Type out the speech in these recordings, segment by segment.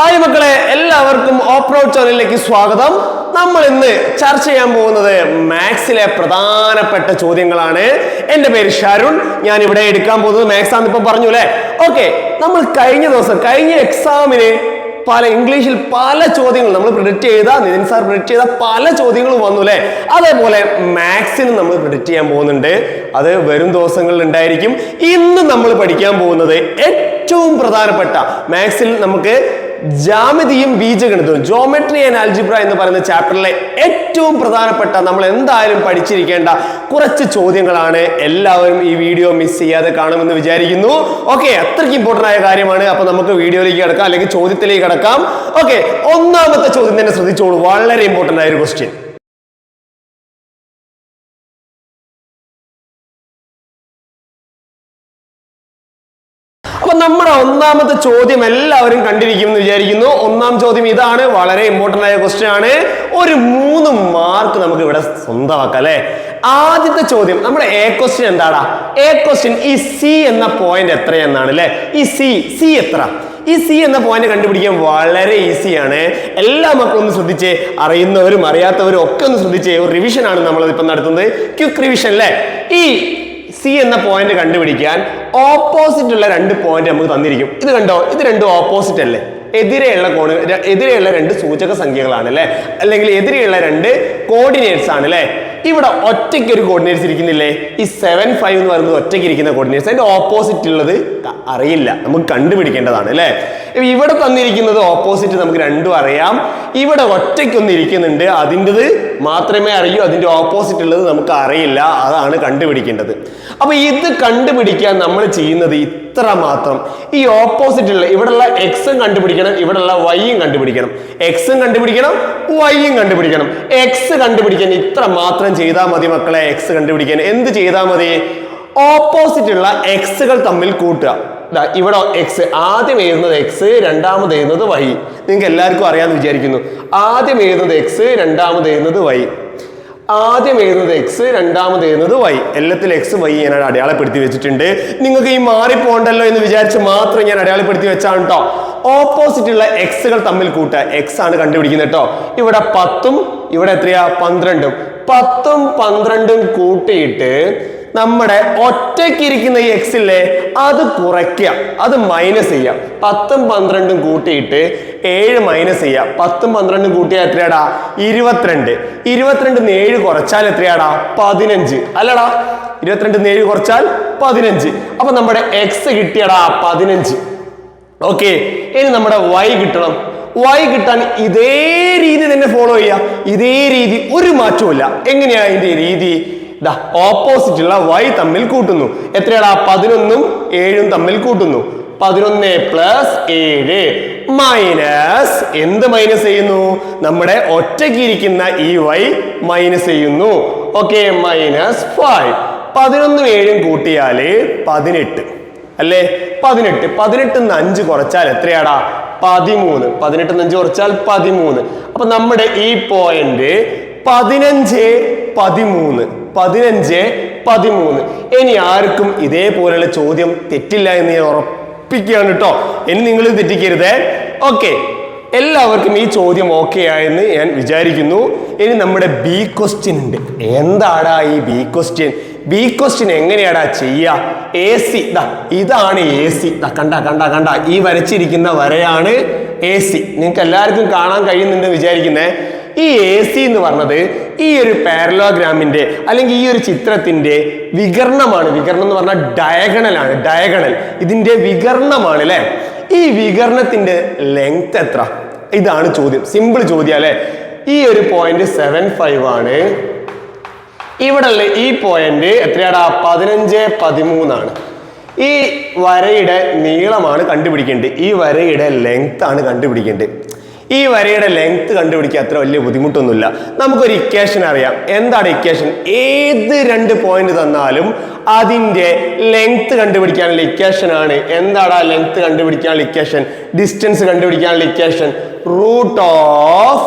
Hi മക്കളെ എല്ലാവർക്കും ഓപ്പറോ ചാനലിലേക്ക് സ്വാഗതം. നമ്മൾ ഇന്ന് ചർച്ച ചെയ്യാൻ പോകുന്നത് മാത്സിലെ പ്രധാനപ്പെട്ട ചോദ്യങ്ങളാണ്. എന്റെ പേര് ഷാരുൺ ഞാൻ ഇവിടെ എടുക്കാൻ പോകുന്നത് മാത്സ് ആണെന്ന് ഇപ്പം പറഞ്ഞു അല്ലേ? ഓക്കെ നമ്മൾ കഴിഞ്ഞ ദിവസം കഴിഞ്ഞ എക്സാമിന് പല ഇംഗ്ലീഷിൽ പല ചോദ്യങ്ങൾ നമ്മൾ പ്രിഡിക്റ്റ് ചെയ്ത നിതിൻ സാർ പ്രിഡിക്റ്റ് ചെയ്ത പല ചോദ്യങ്ങളും വന്നു അല്ലേ? അതേപോലെ മാത്സിന് നമ്മൾ പ്രിഡിക്റ്റ് ചെയ്യാൻ പോകുന്നുണ്ട്. അത് വരും ദിവസങ്ങളിൽ ഉണ്ടായിരിക്കും. ഇന്ന് നമ്മൾ പഠിക്കാൻ പോകുന്നത് ഏറ്റവും പ്രധാനപ്പെട്ട മാത്സിൽ നമുക്ക് ജാമിതിയും ബീജഗണിതവും ജോമെട്രി ആൻഡ് ആൽജിബ്ര എന്ന് പറയുന്ന ചാപ്റ്ററിലെ ഏറ്റവും പ്രധാനപ്പെട്ട നമ്മൾ എന്തായാലും പഠിച്ചിരിക്കേണ്ട കുറച്ച് ചോദ്യങ്ങളാണ്. എല്ലാവരും ഈ വീഡിയോ മിസ് ചെയ്യാതെ കാണുമെന്ന് വിചാരിക്കുന്നു. ഓക്കെ അത്രയ്ക്ക് ഇമ്പോർട്ടന്റ് ആയ കാര്യമാണ്. അപ്പൊ നമുക്ക് വീഡിയോയിലേക്ക് കിടക്കാം അല്ലെങ്കിൽ ചോദ്യത്തിലേക്ക് കിടക്കാം. ഓക്കെ ഒന്നാമത്തെ ചോദ്യം തന്നെ ശ്രദ്ധിച്ചോളൂ. വളരെ ഇമ്പോർട്ടന്റ് ആയ ഒരു ക്വസ്റ്റ്യൻ ഒന്നാമത്തെ ചോദ്യം എല്ലാവരും കണ്ടിരിക്കും എന്ന് വിചാരിക്കുന്നു. ഒന്നാം ചോദ്യം ഇതാണ്. വളരെ ഇമ്പോർട്ടന്റ് ആയ ക്വസ്റ്റ്യൻ ആണ്. ഒരു മൂന്ന് മാർക്ക് നമുക്ക് ഇവിടെ സ്വന്തമാക്കാം അല്ലെ? ആദ്യത്തെ ചോദ്യം നമ്മുടെ എ ക്വസ്റ്റ്യൻ എന്താടാ? എ ക്വസ്റ്റ്യൻ ഈ സി എന്ന പോയിന്റ് എത്രയെന്നാണ് അല്ലെ? ഈ സി സി എത്ര? ഈ സി എന്ന പോയിന്റ് കണ്ടുപിടിക്കാൻ വളരെ ഈസിയാണ് എല്ലാ മക്കളും ഒന്ന് ശ്രദ്ധിച്ച്. അറിയുന്നവരും അറിയാത്തവരും ഒക്കെ ഒന്ന് ശ്രദ്ധിച്ച്. ഒരു റിവിഷൻ ആണ് നമ്മൾ നടത്തുന്നത്. ക്യുക്ക് റിവിഷൻ അല്ലേ? ഈ സി എന്ന പോയിന്റ് കണ്ടുപിടിക്കാൻ ഓപ്പോസിറ്റ് ഉള്ള രണ്ട് പോയിന്റ് നമുക്ക് തന്നിരിക്കും. ഇത് കണ്ടോ? ഇത് രണ്ടും ഓപ്പോസിറ്റ് അല്ലേ? എതിരെയുള്ള കോണ് എതിരെയുള്ള രണ്ട് സൂചക സംഖ്യകളാണ് അല്ലേ? അല്ലെങ്കിൽ എതിരെയുള്ള രണ്ട് കോർഡിനേറ്റ്സ് ആണ് അല്ലേ? ഇവിടെ ഒറ്റയ്ക്ക് ഒരു കോർഡിനേറ്റ്സ് ഇരിക്കുന്നില്ലേ? ഈ സെവൻ ഫൈവ് എന്ന് പറയുന്നത് ഒറ്റയ്ക്ക് ഇരിക്കുന്ന കോർഡിനേറ്റ്സ് അതിന്റെ ഓപ്പോസിറ്റ് ഉള്ളത് അറിയില്ല. നമുക്ക് കണ്ടുപിടിക്കേണ്ടതാണ് അല്ലേ? ഇവിടെ തന്നിരിക്കുന്നത് ഓപ്പോസിറ്റ് നമുക്ക് രണ്ടും അറിയാം. ഇവിടെ ഒറ്റയ്ക്കൊന്ന് ഇരിക്കുന്നുണ്ട്. അതിന്റെത് മാത്രമേ അറിയൂ. അതിന്റെ ഓപ്പോസിറ്റ് ഉള്ളത് നമുക്ക് അറിയില്ല. അതാണ് കണ്ടുപിടിക്കേണ്ടത്. അപ്പൊ ഇത് കണ്ടുപിടിക്കാൻ നമ്മൾ ചെയ്യുന്നത് ഇത്ര മാത്രം ഈ ഓപ്പോസിറ്റ് ഉള്ള ഇവിടെയുള്ള എക്സും കണ്ടുപിടിക്കണം ഇവിടെയുള്ള വൈയും കണ്ടുപിടിക്കണം. എക്സും കണ്ടുപിടിക്കണം വൈയും കണ്ടുപിടിക്കണം. എക്സ് കണ്ടുപിടിക്കാൻ ഇത്ര മാത്രം ചെയ്താൽ മതി മക്കളെ എക്സ് കണ്ടുപിടിക്കാൻ. എന്ത് ചെയ്താൽ മതി? ഓപ്പോസിറ്റ് ഉള്ള എക്സുകൾ തമ്മിൽ കൂട്ടുക. ഇവിടെ എക്സ് ആദ്യം എഴുതുന്നത് എക്സ് രണ്ടാമത് എഴുതുന്നത് വൈ നിങ്ങൾക്ക് എല്ലാവർക്കും അറിയാമെന്ന് വിചാരിക്കുന്നു. ആദ്യം എഴുതുന്നത് എക്സ് രണ്ടാമത് എഴുതുന്നത് വൈ ആദ്യം എഴുതുന്നത് എക്സ് രണ്ടാമത് എഴുതുന്നത് വൈ എല്ലാത്തിൽ എക്സ് വൈ ഞാൻ അടയാളപ്പെടുത്തി വെച്ചിട്ടുണ്ട്. നിങ്ങൾക്ക് ഈ മാറിപ്പോണ്ടല്ലോ എന്ന് വിചാരിച്ച് മാത്രം ഞാൻ അടയാളപ്പെടുത്തി വെച്ചാണ് കേട്ടോ ഓപ്പോസിറ്റ് ഉള്ള എക്സുകൾ തമ്മിൽ കൂട്ടുക എക്സ് ആണ് കണ്ടുപിടിക്കുന്നത് കേട്ടോ ഇവിടെ പത്തും ഇവിടെ എത്രയാ? പന്ത്രണ്ടും. പത്തും പന്ത്രണ്ടും കൂട്ടിയിട്ട് നമ്മുടെ ഒറ്റയ്ക്കിരിക്കുന്ന ഈ എക്സ് ഇല്ലേ അത് കുറയ്ക്കുക അത് മൈനസ് ചെയ്യുക പത്തും പന്ത്രണ്ടും കൂട്ടിയിട്ട് ഏഴ് മൈനസ് ചെയ്യുക പത്തും പന്ത്രണ്ടും കൂട്ടിയാൽ എത്രയാടാ? ഇരുപത്തിരണ്ട്. ഇരുപത്തിരണ്ട് ഏഴ് കുറച്ചാൽ എത്രയാടാ? പതിനഞ്ച്. അല്ലടാ ഇരുപത്തിരണ്ട് ഏഴ് കുറച്ചാൽ പതിനഞ്ച്. അപ്പൊ നമ്മുടെ എക്സ് കിട്ടിയടാ പതിനഞ്ച്. ഓക്കെ ഇനി നമ്മുടെ വൈ കിട്ടണം. വൈ കിട്ടാൻ ഇതേ രീതി തന്നെ ഫോളോ ചെയ്യുക ഇതേ രീതി ഒരു മാറ്റവുമില്ല. എങ്ങനെയാ ഇതിന്റെ രീതി? ദാ ഓപ്പോസിറ്റ് ഉള്ള വൈ തമ്മിൽ കൂട്ടുന്നു. എത്രയാടാ? പതിനൊന്നും ഏഴും തമ്മിൽ കൂട്ടുന്നു. പതിനൊന്ന് പ്ലസ് ഏഴ് മൈനസ് എന്ത് മൈനസ് ചെയ്യുന്നു? നമ്മുടെ ഒറ്റയ്ക്ക് ഇരിക്കുന്ന ഈ വൈ മൈനസ് ചെയ്യുന്നു. ഓക്കെ മൈനസ് ഫൈവ് പതിനൊന്നും ഏഴും കൂട്ടിയാൽ പതിനെട്ട്. അല്ലേ? പതിനെട്ട്. പതിനെട്ട് നിന്ന് അഞ്ച് കുറച്ചാൽ എത്രയാടാ? പതിമൂന്ന്. പതിനെട്ട് നിന്ന് അഞ്ച് കുറച്ചാൽ പതിമൂന്ന്. അപ്പൊ നമ്മുടെ ഈ പോയിന്റ് പതിനഞ്ച് പതിമൂന്ന്. പതിനഞ്ച് പതിമൂന്ന്. ഇനി ആർക്കും ഇതേപോലെയുള്ള ചോദ്യം തെറ്റില്ല എന്ന് ഞാൻ ഉറപ്പിക്കുകയാണ് കേട്ടോ. ഇനി നിങ്ങൾ തെറ്റിക്കരുത്. ഓക്കെ എല്ലാവർക്കും ഈ ചോദ്യം ഓക്കെ ആയെന്ന് ഞാൻ വിചാരിക്കുന്നു. ഇനി നമ്മുടെ ബി ക്വസ്റ്റ്യൻ ഉണ്ട്. എന്താടാ ഈ ബി ക്വസ്റ്റ്യൻ ബി ക്വസ്റ്റ്യൻ എങ്ങനെയാടാ ചെയ്യുക എ സി ഇതാണ് എ സി കണ്ട കണ്ട കണ്ട. ഈ വരച്ചിരിക്കുന്ന വരയാണ് എ സി നിങ്ങൾക്ക് എല്ലാവർക്കും കാണാൻ കഴിയുന്നുണ്ട് വിചാരിക്കുന്നേ. ഈ എ സി എന്ന് പറഞ്ഞത് ഈ ഒരു പാരലോഗ്രാമിന്റെ അല്ലെങ്കിൽ ഈ ഒരു ചിത്രത്തിന്റെ വികരണമാണ് വികരണം എന്ന് പറഞ്ഞാൽ ഡയഗണലാണ് ഡയഗണൽ ഇതിന്റെ വികരണമാണ് അല്ലെ? ഈ വികരണത്തിന്റെ ലെങ്ത് എത്ര? ഇതാണ് ചോദ്യം. സിമ്പിൾ ചോദ്യം അല്ലെ? ഈ ഒരു പോയിന്റ് സെവൻ ഫൈവ് ആണ്. ഇവിടെ ഈ പോയിന്റ് എത്രയാടാ? പതിനഞ്ച് പതിമൂന്നാണ് ഈ വരയുടെ നീളമാണ് കണ്ടുപിടിക്കേണ്ടത്. ഈ വരയുടെ ലെങ്ത് ആണ് കണ്ടുപിടിക്കേണ്ടത്. ഈ വരയുടെ ലെങ്ത് കണ്ടുപിടിക്കാൻ അത്ര വലിയ ബുദ്ധിമുട്ടൊന്നുമില്ല. നമുക്കൊരു ഇക്വേഷൻ അറിയാം. എന്താണ് ഇക്വേഷൻ ഏത് രണ്ട് പോയിന്റ് തന്നാലും അതിന്റെ ലെങ്ത് കണ്ടുപിടിക്കാനുള്ള ഇക്വേഷൻ ആണ്. എന്താണ് ആ ലെങ്ത് കണ്ടുപിടിക്കാനുള്ള ഇക്വേഷൻ ഡിസ്റ്റൻസ് കണ്ടുപിടിക്കാനുള്ള ഇക്വേഷൻ റൂട്ട് ഓഫ്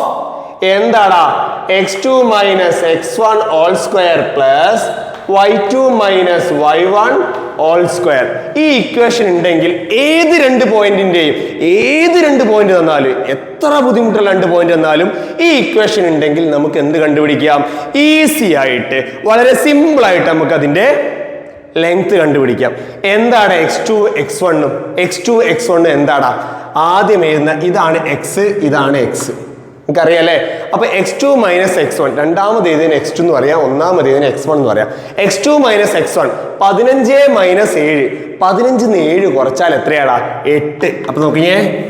എന്താടാ? X two minus X one whole square plus Y two minus Y one whole square ഈ ഇക്വേഷൻ ഉണ്ടെങ്കിൽ ഏത് രണ്ട് പോയിന്റിന്റെയും ഏത് രണ്ട് പോയിന്റ് തന്നാലും എത്ര ബുദ്ധിമുട്ടുള്ള രണ്ട് പോയിന്റ് തന്നാലും ഈ ഇക്വേഷൻ ഉണ്ടെങ്കിൽ നമുക്ക് എന്ത് കണ്ടുപിടിക്കാം? ഈസി ആയിട്ട് വളരെ സിമ്പിൾ ആയിട്ട് നമുക്ക് അതിന്റെ ലെങ്ത് കണ്ടുപിടിക്കാം. എന്താണ് എക്സ് ടു എക്സ് വണ്ണും എക്സ് ടു എക്സ് വണ്ണും എന്താടാ? ആദ്യം എഴുതുന്ന ഇതാണ് എക്സ് ഇതാണ് എക്സ് നമുക്കറിയാലേ അപ്പൊ X two minus X one രണ്ടാമത് ഏതിന് എക്സ് ടു എന്ന് പറയാം? ഒന്നാമത് ഏതിന് എക്സ് വൺ എന്ന് പറയാം? X two minus X one പതിനഞ്ച് മൈനസ് ഏഴ്. പതിനഞ്ചിന്ന് ഏഴ് കുറച്ചാൽ എത്രയാടാ? എട്ട്. അപ്പൊ നോക്കിയേ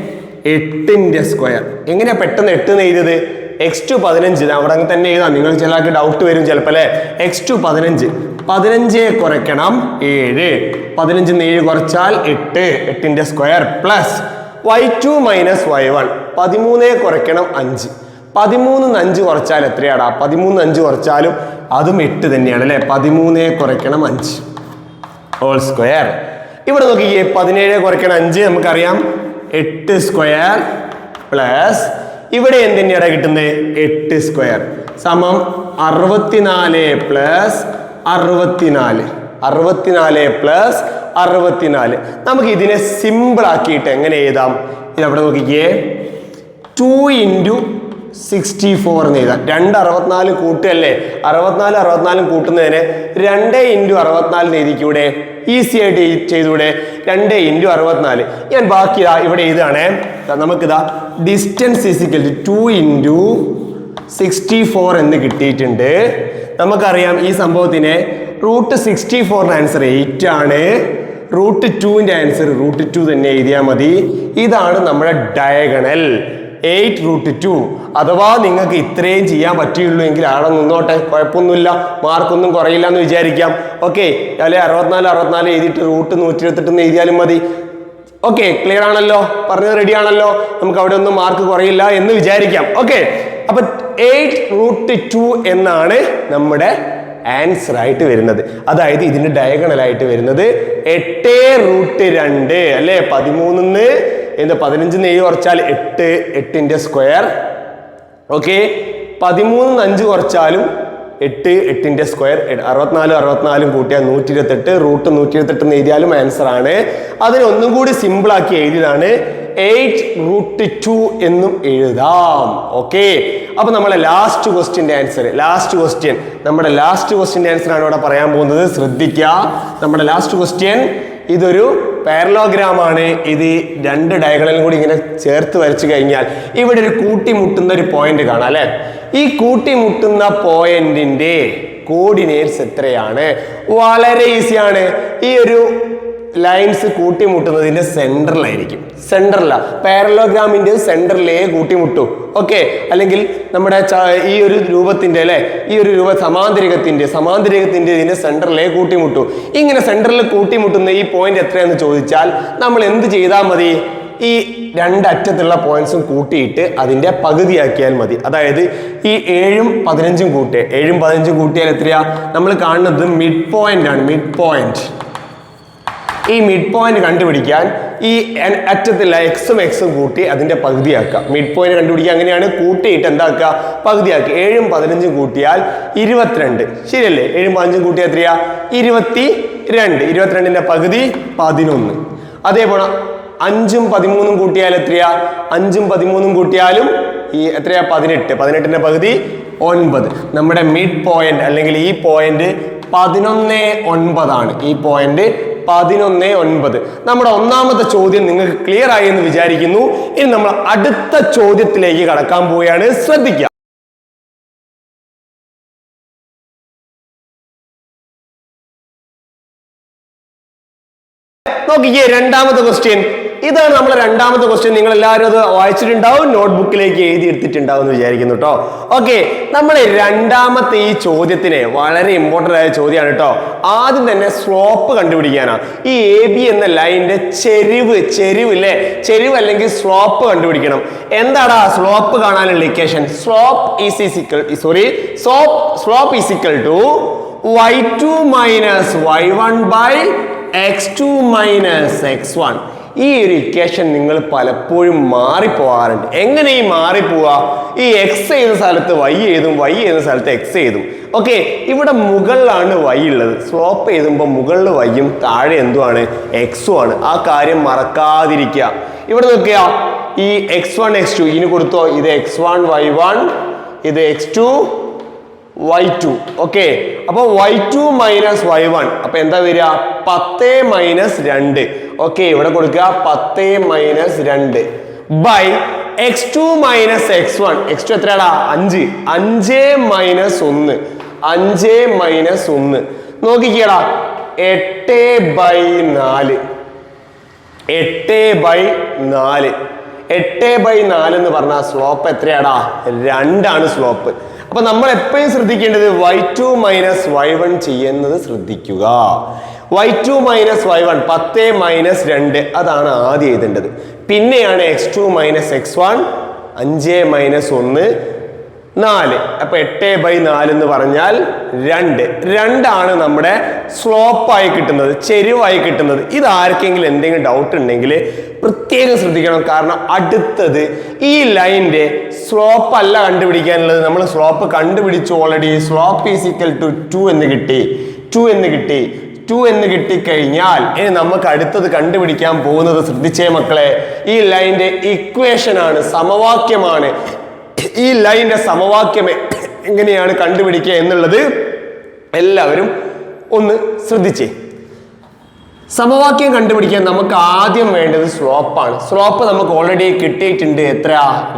എട്ടിന്റെ സ്ക്വയർ എങ്ങനെയാ പെട്ടെന്ന് എട്ട് എഴുതിയത്? എക്സ് ടു പതിനഞ്ച്. അവിടെ തന്നെ എഴുതാം. നിങ്ങൾ ചിലർക്ക് ഡൗട്ട് വരും ചിലപ്പോൾ അല്ലേ? എക്സ് ടു പതിനഞ്ച്. പതിനഞ്ച് കുറയ്ക്കണം ഏഴ്. പതിനഞ്ചിന്ന് ഏഴ് കുറച്ചാൽ എട്ട്. എട്ടിന്റെ square plus Y two minus Y one പതിമൂന്നേ കുറയ്ക്കണം അഞ്ച്. പതിമൂന്ന് അഞ്ച് കുറച്ചാൽ എത്രയാടാ? പതിമൂന്ന് അഞ്ച് കുറച്ചാലും അതും എട്ട് തന്നെയാണ് അല്ലേ? പതിമൂന്നേ കുറയ്ക്കണം അഞ്ച്. ഹോൾ സ്ക്വയർ ഇവിടെ നോക്കിക്കേ പതിനേഴ് കുറയ്ക്കണം അഞ്ച് നമുക്കറിയാം. എട്ട് സ്ക്വയർ പ്ലസ് ഇവിടെ എന്ത് തന്നെയാണ് കിട്ടുന്നത് എട്ട് സ്ക്വയർ സമം അറുപത്തിനാല് പ്ലസ് അറുപത്തിനാല്. അറുപത്തിനാല് പ്ലസ് അറുപത്തിനാല്. നമുക്ക് ഇതിനെ സിമ്പിൾ ആക്കിയിട്ട് എങ്ങനെ എഴുതാം? ഇത് അവിടെ നോക്കിക്കേ. ടു ഇന്റു സിക്സ്റ്റി ഫോർ എന്ന് എഴുതാം. രണ്ട് അറുപത്തിനാല് കൂട്ടുകയല്ലേ? അറുപത്തിനാല് അറുപത്തിനാലും കൂട്ടുന്നതിന് രണ്ട് ഇന്റു അറുപത്തിനാല് എഴുതിക്കൂടെ ഈസി ആയിട്ട് ചെയ്തുകൂടെ രണ്ട് ഇന്റു അറുപത്തിനാല്. ഞാൻ ബാക്കി ഇവിടെ എഴുതുകയാണേ. നമുക്കിതാ distance physical two into sixty four എന്ന് കിട്ടിയിട്ടുണ്ട്. നമുക്കറിയാം ഈ സംഭവത്തിന് റൂട്ട് സിക്സ്റ്റി ഫോറിന്റെ ആൻസർ എയ്റ്റ് ആണ്. റൂട്ട് ടുവിന്റെ ആൻസർ റൂട്ട് ടു തന്നെ എഴുതിയാൽ മതി. ഇതാണ് നമ്മുടെ ഡയഗണൽ എയ്റ്റ് റൂട്ട് ടു അഥവാ നിങ്ങൾക്ക് ഇത്രയും ചെയ്യാൻ പറ്റുള്ളൂ എങ്കിൽ ആളെ നിന്നോട്ടെ. കുഴപ്പമൊന്നുമില്ല. മാർക്കൊന്നും കുറയില്ല എന്ന് വിചാരിക്കാം. ഓക്കെ അല്ലെ അറുപത്തിനാല് അറുപത്തിനാല് എഴുതിയിട്ട് റൂട്ട് നൂറ്റി ഇരുപത്തെട്ടെന്ന് എഴുതിയാലും മതി. ഓക്കെ ക്ലിയർ ആണല്ലോ? പറഞ്ഞത് റെഡി ആണല്ലോ? നമുക്ക് അവിടെ ഒന്നും മാർക്ക് കുറയില്ല എന്ന് വിചാരിക്കാം. ഓക്കെ അപ്പൊ എയ്റ്റ് റൂട്ട് ടു എന്നാണ് നമ്മുടെ ആൻസർ ആയിട്ട് വരുന്നത്. അതായത് ഇതിന്റെ ഡയഗണൽ ആയിട്ട് വരുന്നത് എട്ട് റൂട്ട് രണ്ട്. അല്ലെ പതിമൂന്നിന്ന് എന്താ പതിനഞ്ച് ഏഴ് കുറച്ചാൽ എട്ട് എട്ടിന്റെ സ്ക്വയർ. ഓക്കെ? പതിമൂന്ന് അഞ്ച് കുറച്ചാലും എട്ട് എട്ടിന്റെ സ്ക്വയർ. അറുപത്തിനാലും അറുപത്തിനാലും കൂട്ടിയാൽ നൂറ്റി ഇരുപത്തെട്ട് റൂട്ട് നൂറ്റി ഇരുപത്തെട്ട് എന്ന് എഴുതിയാലും ആൻസർ ആണ്. അതിനെ ഒന്നും കൂടി സിമ്പിൾ ആക്കി എഴുതിയതാണ്. എയ്റ്റ് റൂട്ട് ടു എന്നും എഴുതാം. ഓക്കെ? അപ്പൊ നമ്മളെ ലാസ്റ്റ് ക്വസ്റ്റ്യന്റെ ആൻസർ ലാസ്റ്റ് ക്വസ്റ്റ്യൻ നമ്മുടെ ലാസ്റ്റ് ക്വസ്റ്റ്യന്റെ ആൻസർ ആണ് ഇവിടെ പറയാൻ പോകുന്നത്. ശ്രദ്ധിക്കുക നമ്മുടെ ലാസ്റ്റ് ക്വസ്റ്റ്യൻ ഇതൊരു പാരലോഗ്രാമാണ് ഇത് രണ്ട് ഡയഗണലും കൂടി ഇങ്ങനെ ചേർത്ത് വരച്ചു കഴിഞ്ഞാൽ ഇവിടെ ഒരു കൂട്ടിമുട്ടുന്ന ഒരു പോയിന്റ് കാണാം അല്ലെ? ഈ കൂട്ടിമുട്ടുന്ന പോയിന്റിന്റെ കോർഡിനേറ്റ്സ് എത്രയാണ്? വളരെ ഈസിയാണ് ഈ ഒരു ലൈൻസ് കൂട്ടിമുട്ടുന്നതിന്റെ സെന്ററിലായിരിക്കും സെന്ററിലാ പാരലോഗ്രാമിന്റെ സെന്ററിലേ കൂട്ടിമുട്ടു. ഓക്കെ അല്ലെങ്കിൽ നമ്മുടെ ഈ ഒരു രൂപത്തിന്റെ അല്ലെ? ഈ ഒരു രൂപ സമാന്തരികത്തിന്റെ സമാന്തരികത്തിന്റെ ഇതിന്റെ സെന്ററിലേ കൂട്ടിമുട്ടു. ഇങ്ങനെ സെന്ററിൽ കൂട്ടിമുട്ടുന്ന ഈ പോയിന്റ് എത്രയെന്ന് ചോദിച്ചാൽ നമ്മൾ എന്ത് ചെയ്താൽ മതി? ഈ രണ്ടറ്റത്തുള്ള പോയിന്റ്സും കൂട്ടിയിട്ട് അതിന്റെ പകുതിയാക്കിയാൽ മതി. അതായത് ഈ ഏഴും പതിനഞ്ചും കൂട്ടിയ. ഏഴും പതിനഞ്ചും കൂട്ടിയാൽ എത്രയാ? നമ്മൾ കാണുന്നത് മിഡ് പോയിന്റ് ആണ്. മിഡ് പോയിന്റ് ഈ മിഡ് പോയിന്റ് കണ്ടുപിടിക്കാൻ ഈ അറ്റത്തുള്ള എക്സും എക്സും കൂട്ടി അതിന്റെ പകുതിയാക്കുക. മിഡ് പോയിന്റ് കണ്ടുപിടിക്കുക അങ്ങനെയാണ് കൂട്ടിയിട്ട് എന്താക്കുക? പകുതിയാക്കുക. ഏഴും പതിനഞ്ചും കൂട്ടിയാൽ ഇരുപത്തിരണ്ട്. ശരിയല്ലേ? ഏഴും പതിനഞ്ചും കൂട്ടിയാൽ എത്രയാ? ഇരുപത്തി രണ്ട് ഇരുപത്തിരണ്ടിന്റെ പകുതി പതിനൊന്ന്. അതേപോലെ അഞ്ചും പതിമൂന്നും കൂട്ടിയാൽ എത്രയാ? അഞ്ചും പതിമൂന്നും കൂട്ടിയാലും ഈ എത്രയാ? പതിനെട്ട്. പതിനെട്ടിന്റെ പകുതി ഒൻപത്. നമ്മുടെ മിഡ് പോയിന്റ് അല്ലെങ്കിൽ ഈ പോയിന്റ് പതിനൊന്ന് ഒൻപതാണ് ഈ പോയിന്റ് പതിനൊന്ന് ഒൻപത്. നമ്മുടെ ഒന്നാമത്തെ ചോദ്യം നിങ്ങൾക്ക് ക്ലിയർ ആയി എന്ന് വിചാരിക്കുന്നു. ഇനി നമ്മൾ അടുത്ത ചോദ്യത്തിലേക്ക് കടക്കാൻ പോവുകയാണ്. ശ്രദ്ധിക്കുക നോക്കിക്കേ രണ്ടാമത്തെ ക്വസ്റ്റ്യൻ ഇതാണ് നമ്മളെ രണ്ടാമത്തെ ക്വസ്റ്റ്യൻ നിങ്ങൾ എല്ലാവരും അത് വായിച്ചിട്ടുണ്ടാവും നോട്ട്ബുക്കിലേക്ക് എഴുതി എടുത്തിട്ടുണ്ടാവും എന്ന് വിചാരിക്കുന്നു കേട്ടോ ഓക്കെ നമ്മൾ രണ്ടാമത്തെ ഈ ചോദ്യത്തിന് വളരെ ഇമ്പോർട്ടന്റ് ആയ ചോദ്യമാണ് കേട്ടോ ആദ്യം തന്നെ സ്ലോപ്പ് കണ്ടുപിടിക്കാനാണ്. ഈ എ ബി എന്ന ലൈനിന്റെ ചെരിവ് ചെരിവ് ഇല്ലേ? ചെരിവ് അല്ലെങ്കിൽ സ്ലോപ്പ് കണ്ടുപിടിക്കണം. എന്താടാ സ്ലോപ്പ് കാണാനുള്ള equation slope is is equal sorry slope slope is equal to Y two minus Y one by X two minus X one ഈ ഒരു ഇക്വേഷൻ നിങ്ങൾ പലപ്പോഴും മാറിപ്പോകാറുണ്ട്. എങ്ങനെ ഈ മാറിപ്പോവുക? ഈ എക്സ് ചെയ്യുന്ന സ്ഥലത്ത് വൈ എഴുതും വൈ ചെയ്യുന്ന സ്ഥലത്ത് എക്സ് എഴുതും ഓക്കെ ഇവിടെ മുകളിലാണ് വൈ ഉള്ളത്. സ്ലോപ്പ് എഴുതുമ്പോൾ മുകളിൽ വൈയും താഴെ എന്തുമാണ് എക്സും ആണ്. ആ കാര്യം മറക്കാതിരിക്കുക. ഇവിടെ നോക്കിയ ഈ എക്സ് വൺ എക്സ് ടു ഇനി കൊടുത്തോ? ഇത് എക്സ് വൺ വൈ വൺ ഇത് X two Y two okay അപ്പൊ Y two minus Y one അപ്പൊ എന്താ വരിക? പത്ത് മൈനസ് രണ്ട്. ഓക്കെ ഇവിടെ കൊടുക്കുക. പത്ത് മൈനസ് രണ്ട്. By X two minus X one X two എത്രയാടാ? അഞ്ച്. അഞ്ച് മൈനസ് ഒന്ന്. അഞ്ച് മൈനസ് ഒന്ന്. നോക്കിക്കടാ. എട്ട് ബൈ നാല്. എട്ട് ബൈ നാല്. എട്ട് ബൈ നാല് എന്ന് പറഞ്ഞാൽ സ്ലോപ്പ് എത്രയാടാ? രണ്ടാണ് സ്ലോപ്പ് അപ്പൊ നമ്മൾ എപ്പോഴും ശ്രദ്ധിക്കേണ്ടത് Y two minus Y one ചെയ്യുന്നത് ശ്രദ്ധിക്കുക. Y two minus Y one പത്ത് മൈനസ് രണ്ട് അതാണ് ആദ്യം എഴുതേണ്ടത്. പിന്നെയാണ് X two minus X one അഞ്ച് മൈനസ് ഒന്ന് നാല്. അപ്പൊ എട്ട് ബൈ നാല് എന്ന് പറഞ്ഞാൽ രണ്ട്. രണ്ടാണ് നമ്മുടെ സ്ലോപ്പായി കിട്ടുന്നത് ചെരുവായി കിട്ടുന്നത്. ഇത് ആർക്കെങ്കിലും എന്തെങ്കിലും ഡൗട്ട് ഉണ്ടെങ്കിൽ പ്രത്യേകം ശ്രദ്ധിക്കണം. കാരണം അടുത്തത് ഈ ലൈന്റെ സ്ലോപ്പ് അല്ല കണ്ടുപിടിക്കാനുള്ളത്. നമ്മൾ സ്ലോപ്പ് കണ്ടുപിടിച്ചു already slope is equal to two എന്ന് കിട്ടി. ടു എന്ന് കിട്ടി. ടു എന്ന് കിട്ടിക്കഴിഞ്ഞാൽ ഇനി നമുക്ക് അടുത്തത് കണ്ടുപിടിക്കാൻ പോകുന്നത് ശ്രദ്ധിച്ചേ മക്കളെ. ഈ ലൈന്റെ ഇക്വേഷനാണ് സമവാക്യമാണ്. ഈ ലൈന്റെ സമവാക്യം എങ്ങനെയാണ് കണ്ടുപിടിക്കുക എന്നുള്ളത് എല്ലാവരും ഒന്ന് ശ്രദ്ധിച്ചേ. സമവാക്യം കണ്ടുപിടിക്കാൻ നമുക്ക് ആദ്യം വേണ്ടത് സ്ലോപ്പാണ് സ്ലോപ്പ് നമുക്ക് ഓൾറെഡി കിട്ടിയിട്ടുണ്ട്. എത്ര?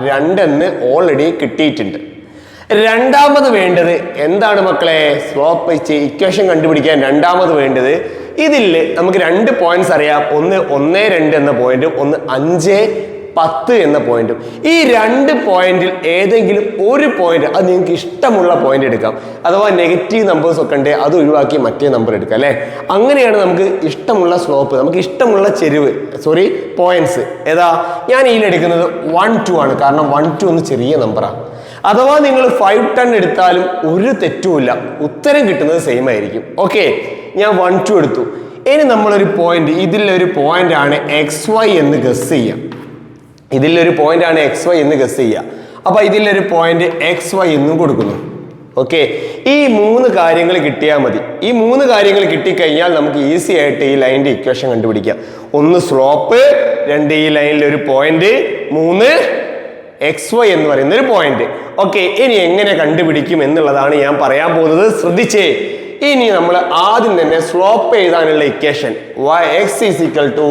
രണ്ടെന്ന് ഓൾറെഡി കിട്ടിയിട്ടുണ്ട്. രണ്ടാമത് വേണ്ടത് എന്താണ് മക്കളെ? സ്ലോപ്പ് ഇക്വേഷൻ കണ്ടുപിടിക്കാൻ രണ്ടാമത് വേണ്ടത് ഇതിൽ നമുക്ക് രണ്ട് പോയിന്റ്സ് അറിയാം. ഒന്ന് ഒന്ന് രണ്ട് എന്ന പോയിന്റും ഒന്ന് അഞ്ച് പത്ത് എന്ന പോയിന്റും ഈ രണ്ട് പോയിന്റിൽ ഏതെങ്കിലും ഒരു പോയിന്റ് അത് നിങ്ങൾക്ക് ഇഷ്ടമുള്ള പോയിന്റ് എടുക്കാം. അഥവാ നെഗറ്റീവ് നമ്പേഴ്സ് ഒക്കെ ഉണ്ടെങ്കിൽ അത് ഒഴിവാക്കി മറ്റേ നമ്പർ എടുക്കാം അല്ലേ? അങ്ങനെയാണ് നമുക്ക് ഇഷ്ടമുള്ള സ്ലോപ്പ് നമുക്ക് ഇഷ്ടമുള്ള ചെരുവ് സോറി പോയിന്റ്സ് ഏതാ? ഞാൻ ഇതിലെടുക്കുന്നത് വൺ ടു ആണ്. കാരണം വൺ ടു ഒന്ന് ചെറിയ നമ്പറാണ് അഥവാ നിങ്ങൾ ഫൈവ് ടൺ എടുത്താലും ഒരു തെറ്റുമില്ല. ഉത്തരം കിട്ടുന്നത് സെയിം ആയിരിക്കും. ഓക്കെ ഞാൻ വൺ ടു എടുത്തു. ഇനി നമ്മളൊരു പോയിന്റ് ഇതിലൊരു പോയിന്റ് ആണ് എക്സ് വൈ എന്ന് ഗസ് ചെയ്യാം. ഇതിലൊരു പോയിന്റ് ആണ് എക്സ് വൈ എന്ന് ഗസ് ചെയ്യുക. അപ്പൊ ഇതിലൊരു പോയിന്റ് എക്സ് വൈ എന്നും കൊടുക്കുന്നു. ഓക്കെ ഈ മൂന്ന് കാര്യങ്ങൾ കിട്ടിയാൽ മതി. ഈ മൂന്ന് കാര്യങ്ങൾ കിട്ടിക്കഴിഞ്ഞാൽ നമുക്ക് ഈസി ആയിട്ട് ഈ ലൈനിന്റെ ഇക്വേഷൻ കണ്ടുപിടിക്കാം. ഒന്ന് സ്ലോപ്പ് രണ്ട് ഈ ലൈനിൽ ഒരു പോയിന്റ് മൂന്ന് എക്സ് വൈ എന്ന് പറയുന്ന ഒരു പോയിന്റ് ഓക്കെ ഇനി എങ്ങനെ കണ്ടുപിടിക്കും എന്നുള്ളതാണ് ഞാൻ പറയാൻ പോകുന്നത്. ശ്രദ്ധിച്ചേ. ഇനി നമ്മൾ ആദ്യം തന്നെ സ്ലോപ്പ് എഴുതാനുള്ള equation Y X is equal to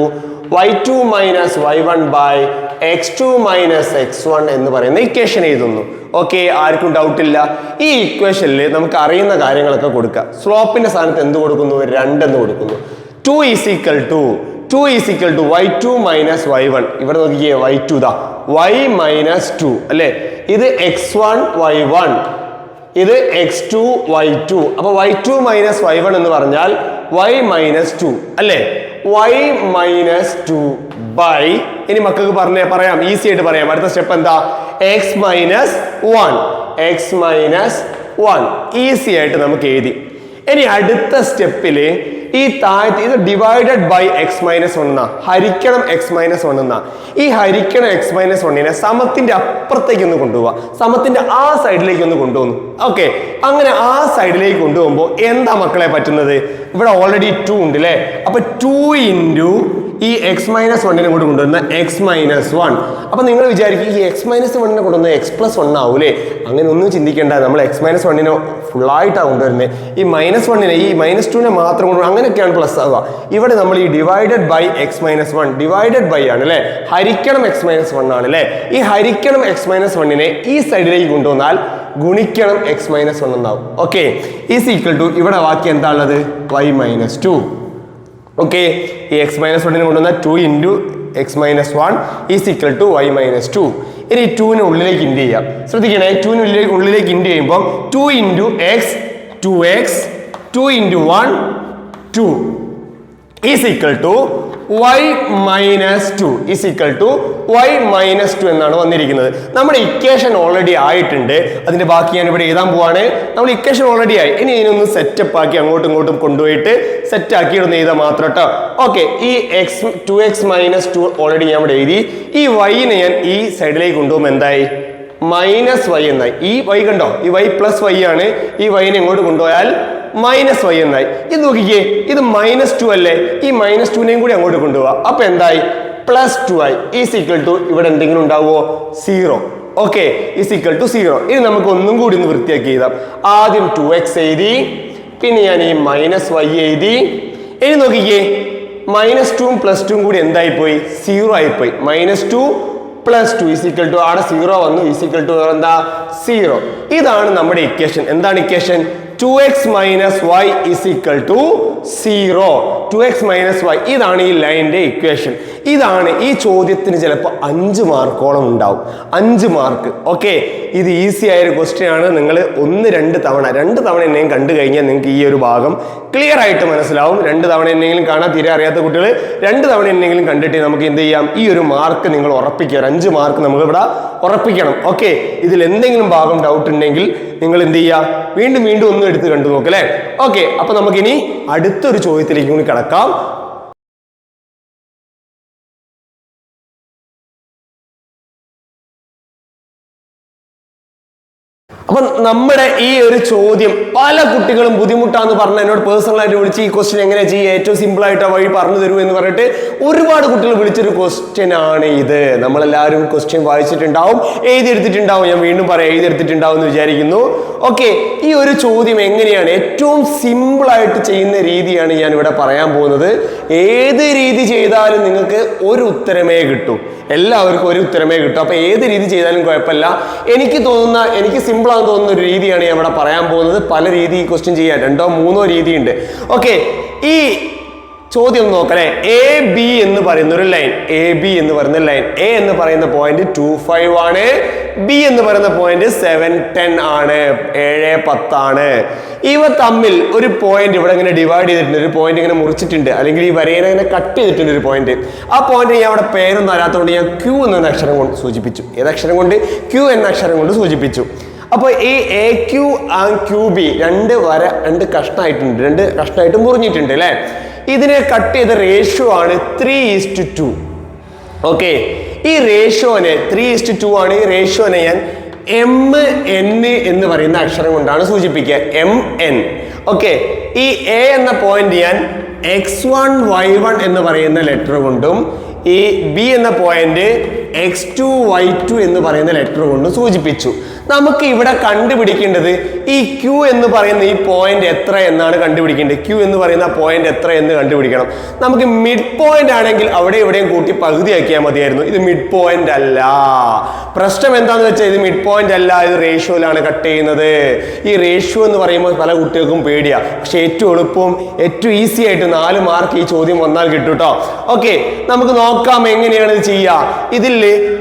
Y two minus Y one by X two minus X one എന്ന് പറയുന്ന ഇക്വേഷൻ എഴുതുന്നു. ഓക്കെ ആർക്കും ഡൗട്ട് ഇല്ല. ഈ ഇക്വേഷനിൽ നമുക്ക് അറിയുന്ന കാര്യങ്ങളൊക്കെ കൊടുക്കുക. സ്ലോപ്പിന്റെ സ്ഥാനത്ത് എന്ത് കൊടുക്കുന്നു? രണ്ടെന്ന് കൊടുക്കുന്നു. Two is equal to two is equal to Y two minus Y one ഇവിടെ നോക്കിയേ വൈ ടു ദാ വൈ മൈനസ് ടു അല്ലേ? ഇത് എക്സ് വൺ വൈ വൺ ഇത് എക്സ് ടു വൈ ടു അപ്പൊ Y two minus Y one എന്ന് പറഞ്ഞാൽ Y minus two അല്ലേ? വൈ മൈനസ് ടു ബൈ ഇനി മക്കൾക്ക് പറഞ്ഞ പറയാം. ഈസി ആയിട്ട് പറയാം. അടുത്ത സ്റ്റെപ്പ് എന്താ? X minus one X minus one easy ആയിട്ട് നമുക്ക് എഴുതി. ഇനി അടുത്ത സ്റ്റെപ്പിൽ ഈ താഴത്ത് ഇത് divided by X minus one എന്നാ ഹരിക്കണം എക്സ് മൈനസ് വൺ എന്നാ ഈ ഹരിക്കണം എക്സ് മൈനസ് വണ്ണിനെ സമത്തിന്റെ അപ്പുറത്തേക്ക് ഒന്ന് കൊണ്ടുപോവാ. സമത്തിന്റെ ആ സൈഡിലേക്ക് ഒന്ന് കൊണ്ടുപോകുന്നു ഓക്കെ അങ്ങനെ ആ സൈഡിലേക്ക് കൊണ്ടുപോകുമ്പോൾ എന്താ മക്കളെ പറ്റുന്നത്? ഇവിടെ ഓൾറെഡി ടു ഉണ്ട് അല്ലേ അപ്പൊ ടു ഇന്റു ഈ എക്സ് മൈനസ് വണ്ണിനെ കൂടി കൊണ്ടുവരുന്ന എക്സ് മൈനസ് വൺ അപ്പം നിങ്ങൾ വിചാരിക്കും ഈ എക്സ് മൈനസ് വണ്ണിനെ കൊണ്ടുവന്ന എക്സ് പ്ലസ് വൺ ആവൂലേ? അങ്ങനെ ഒന്നും ചിന്തിക്കേണ്ട നമ്മൾ എക്സ് മൈനസ് വണ്ണിനെ ഫുള്ളായിട്ടാണ് കൊണ്ടുവരുന്നത് ഈ മൈനസ് വണ്ണിനെ ഈ മൈനസ് ടുവിനെ മാത്രം കൊണ്ടുവരും അങ്ങനെയൊക്കെയാണ് പ്ലസ് ആവുക. ഇവിടെ നമ്മൾ ഈ divided by X minus one divided by ആണ് അല്ലേ? ഹരിക്കണം എക്സ് മൈനസ് വൺ ആണ് അല്ലേ? ഈ ഹരിക്കണം എക്സ് മൈനസ് വണ്ണിനെ ഈ സൈഡിലേക്ക് കൊണ്ടുവന്നാൽ ഗുണിക്കണം എക്സ് മൈനസ് വൺ എന്നാവും. ഓക്കെ ഈസ് ഈക്വൽ ടു ഇവിടെ ബാക്കി എന്താ ഉള്ളത്? വൈ മൈനസ് ടു ഓക്കെ ഈ എക്സ് മൈനസ് വണ്ണിന് കൊണ്ടുവന്ന two into X minus one is equal to Y minus two ഇനി ടുവിന് ഉള്ളിലേക്ക് ഇൻഡ് ചെയ്യാം. ശ്രദ്ധിക്കണേ ടുവിന് ഉള്ളിലേക്ക് ഉള്ളിലേക്ക് ഇൻഡ് ചെയ്യുമ്പോൾ two into X two X two into one two is equal to Y minus two is equal to Y minus two എന്നാണ് വന്നിരിക്കുന്നത്. നമ്മുടെ ഇക്വേഷൻ ഓൾറെഡി ആയിട്ടുണ്ട്. അതിന്റെ ബാക്കി ഞാൻ ഇവിടെ എഴുതാൻ പോവാണ്. നമ്മൾ ഇക്വേഷൻ ഓൾറെഡി ആയി. ഇനി ഇതിനൊന്ന് സെറ്റപ്പ് ആക്കി അങ്ങോട്ടും ഇങ്ങോട്ടും കൊണ്ടുപോയിട്ട് സെറ്റ് ആക്കി ഇടുന്ന എഴുതാൻ മാത്രം കേട്ടോ ഓക്കെ ഈ X two X minus two already ഞാൻ ഇവിടെ എഴുതി. ഈ വൈനെ ഞാൻ ഈ സൈഡിലേക്ക് കൊണ്ടുപോകുമ്പോൾ എന്തായി? മൈനസ് വൈ എന്നായി. ഈ വൈ കണ്ടോ? ഈ വൈ പ്ലസ് വൈ ആണ്. ഈ വൈനെ ഇങ്ങോട്ട് കൊണ്ടുപോയാൽ മൈനസ് വൈ എന്നായി. ഇത് നോക്കിക്കേ ഇത് മൈനസ് ടു അല്ലേ? ഈ മൈനസ് ടുവിനെയും കൂടി അങ്ങോട്ട് കൊണ്ടുപോവാ. അപ്പൊ എന്തായി? പ്ലസ് ടു ആയി. ഈ സീക്വൽ ടു ഇവിടെ എന്തെങ്കിലും ഉണ്ടാവുമോ? സീറോ ഓക്കെ ഈ സീക്വൽ ടു സീറോ ഇനി നമുക്ക് ഒന്നും കൂടി ഒന്ന് വൃത്തിയാക്കി എഴുതാം. ആദ്യം ടു എക്സ് എഴുതി പിന്നെ ഞാൻ ഈ മൈനസ് വൈ എഴുതി. ഇനി നോക്കിക്കേ മൈനസ് ടുവും പ്ലസ് ടുവും കൂടി എന്തായിപ്പോയി? സീറോ ആയിപ്പോയി. Minus two plus two is equal to അവിടെ സീറോ വന്നു ഈസിക്കൽ ടു എന്താ സീറോ ഇതാണ് നമ്മുടെ ഇക്വേഷൻ എന്താണ് equation two X minus Y is equal to zero two X minus Y ഇതാണ് ഈ ലൈനിന്റെ ഇക്വേഷൻ ഇതാണ് ഈ ചോദ്യത്തിന് ചിലപ്പോൾ അഞ്ച് മാർക്കോളം ഉണ്ടാവും. അഞ്ച് മാർക്ക്. ഓക്കെ ഇത് ഈസി ആയൊരു ക്വസ്റ്റ്യൻ ആണ്. നിങ്ങൾ ഒന്ന് രണ്ട് തവണ രണ്ട് തവണ എന്നെയും കണ്ടു കഴിഞ്ഞാൽ നിങ്ങൾക്ക് ഈ ഒരു ഭാഗം ക്ലിയർ ആയിട്ട് മനസ്സിലാവും. രണ്ട് തവണ എന്നെങ്കിലും കാണാൻ തീരെ അറിയാത്ത കുട്ടികൾ രണ്ട് തവണ എന്നെങ്കിലും കണ്ടിട്ട് നമുക്ക് എന്ത് ചെയ്യാം? ഈ ഒരു മാർക്ക് നിങ്ങൾ ഉറപ്പിക്കുക. ഒരു അഞ്ച് മാർക്ക് നമുക്ക് ഇവിടെ ഉറപ്പിക്കണം. ഓക്കെ ഇതിൽ എന്തെങ്കിലും ഭാഗം ഡൗട്ട് ഉണ്ടെങ്കിൽ നിങ്ങൾ എന്ത് ചെയ്യുക വീണ്ടും വീണ്ടും ഒന്നും എടുത്ത് കണ്ടു നോക്കല്ലേ ഓക്കെ അപ്പൊ നമുക്കിനി അടുത്തൊരു ചോദ്യത്തിലേക്ക് കൂടി കിടക്കാം. അപ്പൊ നമ്മുടെ ഈ ഒരു ചോദ്യം പല കുട്ടികളും ബുദ്ധിമുട്ടാന്ന് പറഞ്ഞ് എന്നോട് പേഴ്സണലായിട്ട് വിളിച്ച് ഈ ക്വസ്റ്റ്യൻ എങ്ങനെ ചെയ്യുക ഏറ്റവും സിമ്പിൾ ആയിട്ട് വഴി പറഞ്ഞു തരൂ എന്ന് പറഞ്ഞിട്ട് ഒരുപാട് കുട്ടികൾ വിളിച്ചൊരു ക്വസ്റ്റ്യൻ ആണ് ഇത്. നമ്മളെല്ലാവരും ക്വസ്റ്റ്യൻ വായിച്ചിട്ടുണ്ടാവും എഴുതിയെടുത്തിട്ടുണ്ടാവും. ഞാൻ വീണ്ടും പറയാം എഴുതിയെടുത്തിട്ടുണ്ടാവും എന്ന് വിചാരിക്കുന്നു. ഓക്കെ ഈ ഒരു ചോദ്യം എങ്ങനെയാണ്? ഏറ്റവും സിമ്പിൾ ആയിട്ട് ചെയ്യുന്ന രീതിയാണ് ഞാൻ ഇവിടെ പറയാൻ പോകുന്നത്. ഏത് രീതി ചെയ്താലും നിങ്ങൾക്ക് ഒരു ഉത്തരമേ കിട്ടൂ. എല്ലാവർക്കും ഒരു ഉത്തരമേ കിട്ടും. അപ്പൊ ഏത് രീതി ചെയ്താലും കുഴപ്പമില്ല. എനിക്ക് തോന്നുന്ന എനിക്ക് സിമ്പിൾ ആണെന്ന് തോന്നുന്ന ഒരു രീതിയാണ് ഞാൻ ഇവിടെ പറയാൻ പോകുന്നത്. പല രീതി ക്വസ്റ്റ്യൻ ചെയ്യാൻ രണ്ടോ മൂന്നോ രീതിയുണ്ട്. ഓക്കെ ഈ ചോദ്യം നോക്കണേ. എ ബി എന്ന് പറയുന്ന ഒരു ലൈൻ എ ബി എന്ന് പറയുന്ന ലൈൻ എ എന്ന് പറയുന്ന പോയിന്റ് ടു ഫൈവ് ആണ്. ബി എന്ന് പറയുന്ന പോയിന്റ് സെവൻ ടെൻ ആണ്. ഏഴ് പത്താണ്. ഇവ തമ്മിൽ ഒരു പോയിന്റ് ഇവിടെ ഇങ്ങനെ ഡിവൈഡ് ചെയ്തിട്ടുണ്ട്. ഒരു പോയിന്റ് ഇങ്ങനെ മുറിച്ചിട്ടുണ്ട്. അല്ലെങ്കിൽ ഈ വരേനെ ഇങ്ങനെ കട്ട് ചെയ്തിട്ടുണ്ട് ഒരു പോയിന്റ് ആ പോയിന്റ് ഞാൻ അവിടെ പേരൊന്നും അറിയാത്തതുകൊണ്ട് ഞാൻ ക്യൂ എന്ന അക്ഷരം കൊണ്ട് സൂചിപ്പിച്ചു. ഏത് അക്ഷരം കൊണ്ട്? ക്യൂ എന്ന അക്ഷരം കൊണ്ട് സൂചിപ്പിച്ചു. അപ്പോൾ ഈ എ ക്യു ആ ക്യൂ ബി രണ്ട് വര രണ്ട് കഷ്ണമായിട്ടുണ്ട് രണ്ട് കഷ്ണമായിട്ട് മുറിഞ്ഞിട്ടുണ്ട് അല്ലേ? ഇതിനെ കട്ട് ചെയ്ത റേഷ്യോ ആണ് ത്രീ ഈസ്റ്റ് ടു ഓക്കെ ഈ റേഷ്യോനെ ത്രീ ഈസ്റ്റ് ടു ആണ് ഈ റേഷ്യോനെ ഞാൻ എം എൻ എന്ന് പറയുന്ന അക്ഷരം കൊണ്ടാണ് സൂചിപ്പിക്കുക. എം എൻ ഓക്കെ ഈ എ എന്ന പോയിന്റ് ഞാൻ എക്സ് വൺ വൈ വൺ എന്ന് പറയുന്ന ലെറ്റർ കൊണ്ടും ഈ ബി എന്ന point X two Y two എന്ന് പറയുന്ന ലെറ്റർ കൊണ്ടും സൂചിപ്പിച്ചു. നമുക്ക് ഇവിടെ കണ്ടുപിടിക്കേണ്ടത് ഈ ക്യൂ എന്ന് പറയുന്ന ഈ പോയിന്റ് എത്ര എന്നാണ് കണ്ടുപിടിക്കേണ്ടത്? ക്യൂ എന്ന് പറയുന്ന പോയിന്റ് എത്ര എന്ന് കണ്ടുപിടിക്കണം. നമുക്ക് മിഡ് പോയിന്റ് ആണെങ്കിൽ അവിടെ എവിടെയും കൂട്ടി പകുതിയാക്കിയാൽ മതിയായിരുന്നു. ഇത് മിഡ് പോയിന്റ് അല്ല. പ്രശ്നം എന്താണെന്ന് വെച്ചാൽ ഇത് മിഡ് പോയിന്റ് അല്ല. ഇത് റേഷ്യോയിലാണ് കട്ട് ചെയ്യുന്നത്. ഈ റേഷ്യോ എന്ന് പറയുമ്പോൾ പല കുട്ടികൾക്കും പേടിയാ. പക്ഷെ ഏറ്റവും എളുപ്പവും ഏറ്റവും ഈസി ആയിട്ട് നാല് മാർക്ക് ഈ ചോദ്യം വന്നാൽ കിട്ടും കേട്ടോ ഓക്കെ നമുക്ക് നോക്കാം എങ്ങനെയാണ് ഇത് ചെയ്യുക ഇതിൽ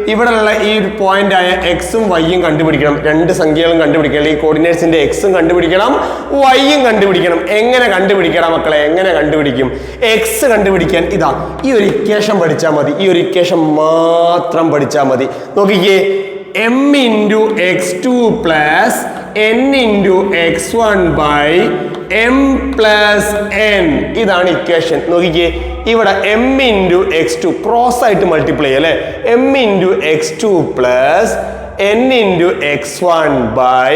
ഇവിടെയുള്ള ഈ ഒരു പോയിന്റ് ആയ എക്സും വൈയും കണ്ടുപിടിക്കണം. രണ്ട് സംഖ്യകളും കണ്ടുപിടിക്കണം. ഈ കോർഡിനേറ്റ്സിന്റെ എക്സും കണ്ടുപിടിക്കണം. വൈയും കണ്ടുപിടിക്കണം. എങ്ങനെ കണ്ടുപിടിക്കണം മക്കളെ? എങ്ങനെ കണ്ടുപിടിക്കും? എക്സ് കണ്ടുപിടിക്കാൻ ഇതാ ഈ ഒരു ഇക്വേഷൻ പഠിച്ചാൽ മതി. ഈ ഒരു ഇക്വേഷൻ മാത്രം പഠിച്ചാൽ മതി. നോക്കിക്കേ M into X two plus N into X one by M plus N ഇതാണ് ഇക്വേഷൻ നോക്കിക്കേ ഇവിടെ M into X two cross ആയിട്ട് മൾട്ടിപ്ലൈ അല്ലേ? M into X two plus N into X one by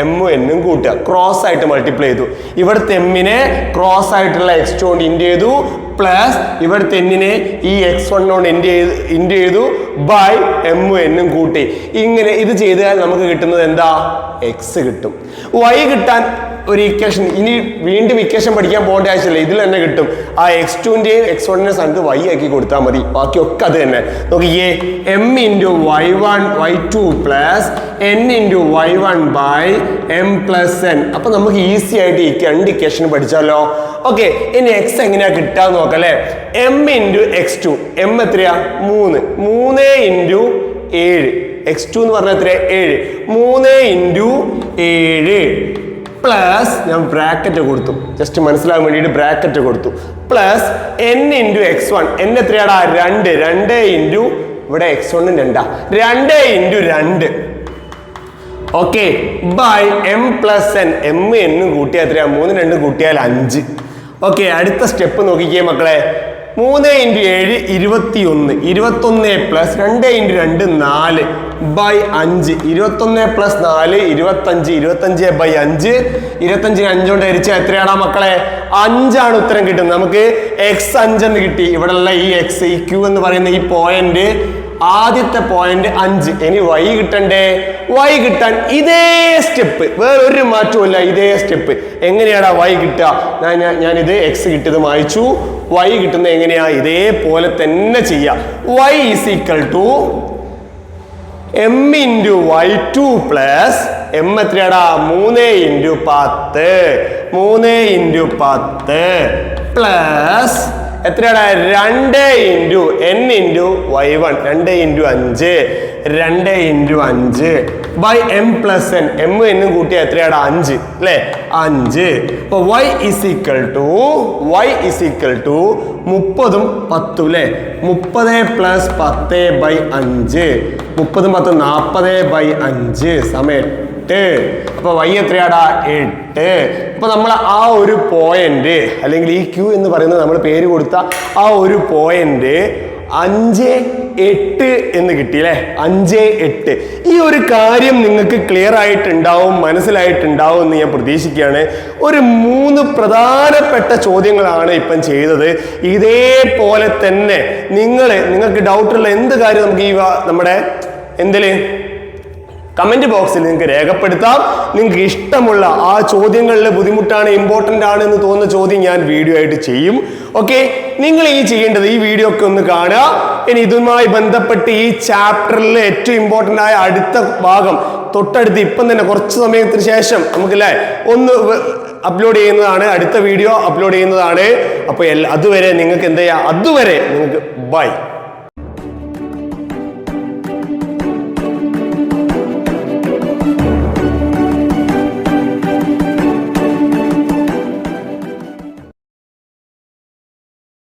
എമ്മും എന്നും കൂട്ടുക. ക്രോസ് ആയിട്ട് multiply ചെയ്തു. ഇവിടുത്തെ എമ്മിനെ ക്രോസ് ആയിട്ടുള്ള എക്സ് ടു കൊണ്ട് ഇൻഡ് ചെയ്തു പ്ലസ് ഇവിടുത്തെ എന്നിനെ ഈ എക്സ് വൺ കൊണ്ട് ഇൻഡ് ചെയ്ത് ഇൻഡ് ചെയ്തു ബൈ എമ്മും എന്നും കൂട്ടി. ഇങ്ങനെ ഇത് ചെയ്താൽ നമുക്ക് കിട്ടുന്നത് എന്താ? എക്സ് കിട്ടും. വൈ കിട്ടാൻ ഒരു ഇക്വേഷൻ ഇനി വീണ്ടും ഇക്വേഷൻ പഠിക്കാൻ പോകേണ്ട ആവശ്യമില്ല. ഇതിൽ തന്നെ കിട്ടും. ആ എക്സ് ടുവിന്റെയും എക്സ് വണ്ണിന്റെ സ്ഥാനത്ത് വൈ ആക്കി കൊടുത്താൽ മതി. ബാക്കിയൊക്കെ അത് തന്നെ. നോക്കിയേ M into Y one Y two plus N into Y one by M plus N അപ്പൊ നമുക്ക് ഈസി ആയിട്ട് ഈ രണ്ട് ഇക്വേഷൻ പഠിച്ചാലോ? ഓക്കെ ഇനി എക്സ് എങ്ങനെയാ കിട്ടാന്ന് നോക്കാം അല്ലേ? M into X two M എത്രയാ? മൂന്ന്. മൂന്ന് ഇന്റു ഏഴ്. എക്സ് ടു എന്ന് പറഞ്ഞാൽ എത്രയാ? ഏഴ്. മൂന്ന് ഇന്റു ഏഴ്. പ്ലസ് ഞാൻ ബ്രാക്കറ്റ് കൊടുത്തു. ജസ്റ്റ് മനസ്സിലാകാൻ വേണ്ടിയിട്ട് ബ്രാക്കറ്റ് കൊടുത്തു. Plus N into X one N എത്രയാടാ? രണ്ട്. രണ്ട് ഇന്റു ഇവിടെ എക്സ് വണ്ണും രണ്ടാ. രണ്ട് ഇന്റു രണ്ട്. Okay by M plus N M എന്നും കൂട്ടിയാൽ എത്രയാ? മൂന്ന് രണ്ടും കൂട്ടിയാൽ അഞ്ച്. ഓക്കെ അടുത്ത സ്റ്റെപ്പ് നോക്കിക്കേ മക്കളെ. മൂന്ന് ഇന്റു ഏഴ് ഇരുപത്തി ഒന്ന് ഇരുപത്തൊന്ന് പ്ലസ് രണ്ട് ഇന്റു രണ്ട് നാല് ബൈ അഞ്ച്. ഇരുപത്തൊന്ന് പ്ലസ് നാല് ഇരുപത്തഞ്ച്. ഇരുപത്തഞ്ച് ബൈ അഞ്ച്. ഇരുപത്തഞ്ചിന് അഞ്ചുകൊണ്ട് ഹരിച്ചാൽ എത്രയാണോ മക്കളെ? അഞ്ചാണ് ഉത്തരം കിട്ടുന്നത്. നമുക്ക് എക്സ് അഞ്ചെന്ന് കിട്ടി. ഇവിടെയുള്ള ഈ എക്സ് ഈ ക്യൂ എന്ന് പറയുന്ന ഈ പോയിന്റ് ആദ്യത്തെ പോയിന്റ് അഞ്ച്. ഇനി വൈ കിട്ടണ്ടേ? വൈ കിട്ടാൻ ഇതേ സ്റ്റെപ്പ് വേറൊരു മാറ്റവുമില്ല ഇതേ സ്റ്റെപ്പ് എങ്ങനെയാടാ വൈ കിട്ടുക? ഞാൻ ഞാൻ- ഇത് എക്സ് കിട്ടിയത് മായിച്ചു. വൈ കിട്ടുന്ന എങ്ങനെയാ? ഇതേപോലെ തന്നെ ചെയ്യുക y is equal to m into y two plus m എത്രയാടാ? മൂന്ന് ഇന്റു പത്ത്. മൂന്ന് ഇന്റു പത്ത് പ്ലസ് എത്രയാടാ രണ്ട് into N into Y one രണ്ട് ഇന്റു അഞ്ച് രണ്ട് ഇന്റു അഞ്ച് by M plus N M എന്നും കൂട്ടിയാൽ എത്രയാണ്? അഞ്ച് അല്ലേ? അഞ്ച്. അപ്പോൾ Y is equal to Y is equal to മുപ്പതും പത്തും അല്ലേ? മുപ്പത് പ്ലസ് പത്ത് ബൈ അഞ്ച് മുപ്പതും പത്തും നാൽപ്പത് ബൈ അഞ്ച് സമയം എട്ട്. അപ്പൊ വൈ എത്രയാടാ? എട്ട്. അപ്പൊ നമ്മൾ ആ ഒരു പോയിന്റ് അല്ലെങ്കിൽ ഈ ക്യൂ എന്ന് പറയുന്നത് നമ്മൾ പേര് കൊടുത്ത ആ ഒരു പോയിന്റ് അഞ്ച് എട്ട് എന്ന് കിട്ടി അല്ലേ അഞ്ച് എട്ട്. ഈ ഒരു കാര്യം നിങ്ങൾക്ക് ക്ലിയർ ആയിട്ടുണ്ടാവും മനസ്സിലായിട്ടുണ്ടാവും എന്ന് ഞാൻ പ്രതീക്ഷിക്കുകയാണ്. ഒരു മൂന്ന് പ്രധാനപ്പെട്ട ചോദ്യങ്ങളാണ് ഇപ്പം ചെയ്തത്. ഇതേപോലെ തന്നെ നിങ്ങൾ നിങ്ങൾക്ക് ഡൗട്ടുള്ള എന്ത് കാര്യം നമുക്ക് ഈ നമ്മുടെ എന്തിൽ? കമന്റ് ബോക്സിൽ നിങ്ങൾക്ക് രേഖപ്പെടുത്താം. നിങ്ങൾക്ക് ഇഷ്ടമുള്ള ആ ചോദ്യങ്ങളിലെ ബുദ്ധിമുട്ടാണ് ഇമ്പോർട്ടന്റ് ആണ് എന്ന് തോന്നുന്ന ചോദ്യം ഞാൻ വീഡിയോ ആയിട്ട് ചെയ്യും. ഓക്കെ നിങ്ങൾ ഈ ചെയ്യേണ്ടത് ഈ വീഡിയോ ഒക്കെ ഒന്ന് കാണുക. ഇനി ഇതുമായി ബന്ധപ്പെട്ട് ഈ ചാപ്റ്ററിൽ ഏറ്റവും ഇമ്പോർട്ടന്റ് ആയ അടുത്ത ഭാഗം തൊട്ടടുത്ത് ഇപ്പം തന്നെ കുറച്ച് സമയത്തിന് ശേഷം നമുക്കല്ലേ ഒന്ന് അപ്ലോഡ് ചെയ്യുന്നതാണ്. അടുത്ത വീഡിയോ അപ്ലോഡ് ചെയ്യുന്നതാണ്. അപ്പോൾ അതുവരെ നിങ്ങൾക്ക് എന്ത് ചെയ്യാം? അതുവരെ നിങ്ങൾക്ക് ബൈ